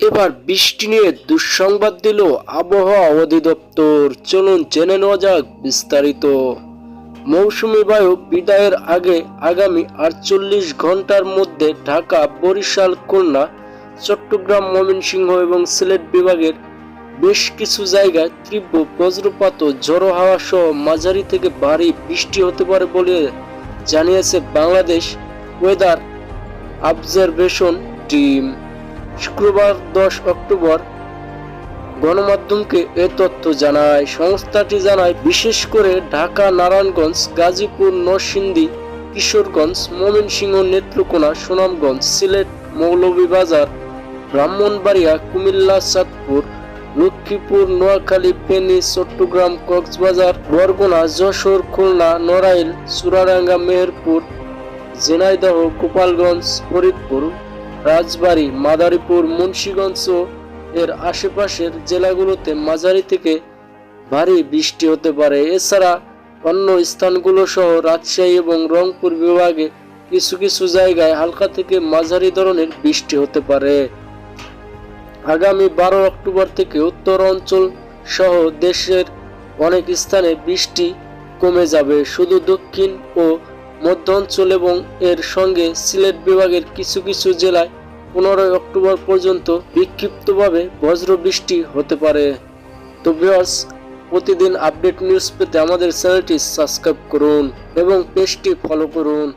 এবার বৃষ্টি নিয়ে দুঃসংবাদ দিল আবহাওয়া অধিদপ্তর। চলুন জেনে নেওয়া যাক বিস্তারিত। মৌসুমি বায়ু বিদায়ের আগে আগামী আটচল্লিশ ঘণ্টার মধ্যে ঢাকা, বরিশাল, খুলনা, চট্টগ্রাম, ময়মনসিংহ এবং সিলেট বিভাগের বেশ কিছু জায়গায় তীব্র বজ্রপাত ও ঝড়ো হাওয়া সহ মাঝারি থেকে ভারী বৃষ্টি হতে পারে বলে জানিয়েছে বাংলাদেশ ওয়েদার অবজারভেশন টিম। শুক্রবার দশ অক্টোবর গণমাধ্যমকে এ তথ্য জানায়। সংস্থাটি জানায়, বিশেষ করে ঢাকা, নারায়ণগঞ্জ, গাজীপুর, নরসিংদী, কিশোরগঞ্জ, ময়মনসিংহ, নেত্রকোনা, সুনামগঞ্জ, সিলেট, মৌলভীবাজার, ব্রাহ্মণবাড়িয়া, কুমিল্লা, চাঁদপুর, লক্ষ্মীপুর, নোয়াখালী, ফেনী, চট্টগ্রাম, কক্সবাজার, বরগুনা, যশোর, খুলনা, নড়াইল, চুরাডাঙ্গা, মেহেরপুর ঝিনাইদহ গোপালগঞ্জ, ফরিদপুর রাজবাড়ী, মাদারীপুর, মুন্সীগঞ্জ এর আশেপাশের জেলাগুলোতে মাঝারি থেকে ভারী বৃষ্টি হতে পারে। এছাড়া অন্য স্থানগুলো সহ রাজশাহী এবং রংপুর বিভাগে কিছু কিছু জায়গায় হালকা থেকে মাঝারি ধরনের বৃষ্টি হতে পারে। আগামী বারো অক্টোবর থেকে উত্তর অঞ্চল সহ দেশের অনেক স্থানে বৃষ্টি কমে যাবে। শুধু দক্ষিণ ও মধ্য অঞ্চল এবং এর সঙ্গে সিলেট বিভাগের কিছু কিছু জেলায় পনেরোই অক্টোবর পর্যন্ত বিক্ষিপ্তভাবে বজ্র বৃষ্টি হতে পারে। তো ভিওয়ার্স প্রতিদিন আপডেট নিউজ পেতে আমাদের চ্যানেলটি সাবস্ক্রাইব করুন এবং পেজটি ফলো করুন।